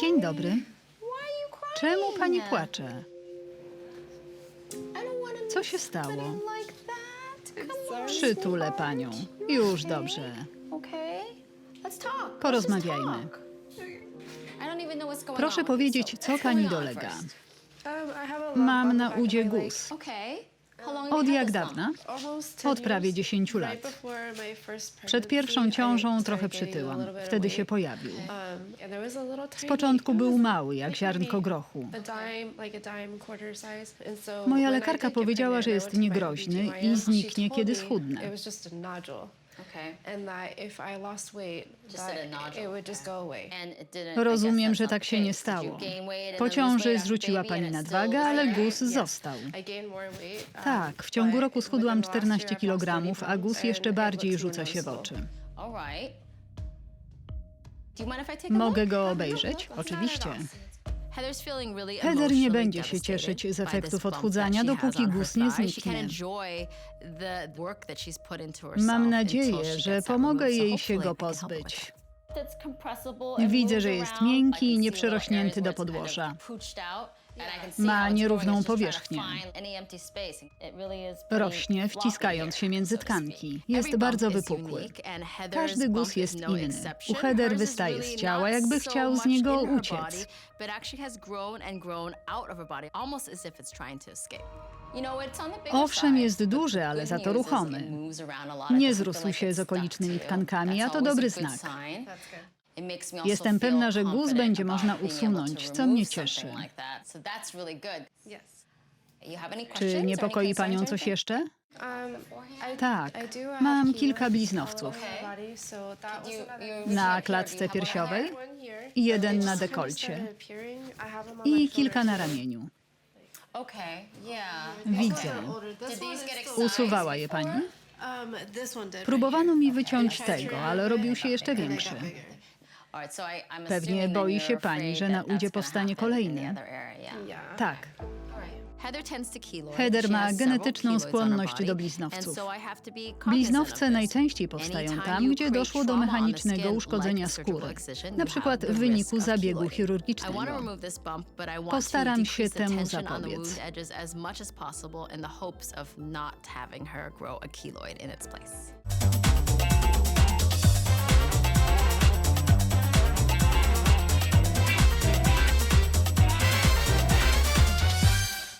Dzień dobry. Czemu pani płacze? Co się stało? Przytulę panią. Już dobrze. Porozmawiajmy. Proszę powiedzieć, co pani dolega. Mam na udzie guz. Od jak dawna? Od prawie 10 lat. Przed pierwszą ciążą trochę przytyłam. Wtedy się pojawił. Z początku był mały, jak ziarnko grochu. Moja lekarka powiedziała, że jest niegroźny i zniknie, kiedy schudnę. Rozumiem, że tak się nie stało. Po ciąży zrzuciła pani nadwagę, ale guz został. Tak, w ciągu roku schudłam 14 kg, a guz jeszcze bardziej rzuca się w oczy. Mogę go obejrzeć? Oczywiście. Heather nie będzie się cieszyć z efektów odchudzania, dopóki guz nie zniknie. Mam nadzieję, że pomogę jej się go pozbyć. Widzę, że jest miękki i nieprzerośnięty do podłoża. Ma nierówną powierzchnię. Rośnie, wciskając się między tkanki. Jest bardzo wypukły. Każdy guz jest inny. U Heather wystaje z ciała, jakby chciał z niego uciec. Owszem, jest duży, ale za to ruchomy. Nie zrósł się z okolicznymi tkankami, a to dobry znak. Jestem pewna, że guz będzie można usunąć, co mnie cieszy. Czy niepokoi panią coś jeszcze? Tak, mam kilka bliznowców. Na klatce piersiowej i jeden na dekolcie i kilka na ramieniu. Widzę. Usuwała je pani? Próbowano mi wyciąć tego, ale robił się jeszcze większy. Pewnie boi się pani, że na udzie powstanie kolejny. Tak, Heather ma genetyczną skłonność do bliznowców. Bliznowce najczęściej powstają tam, gdzie doszło do mechanicznego uszkodzenia skóry, na przykład w wyniku zabiegu chirurgicznego. Postaram się temu zapobiec. zapobiec.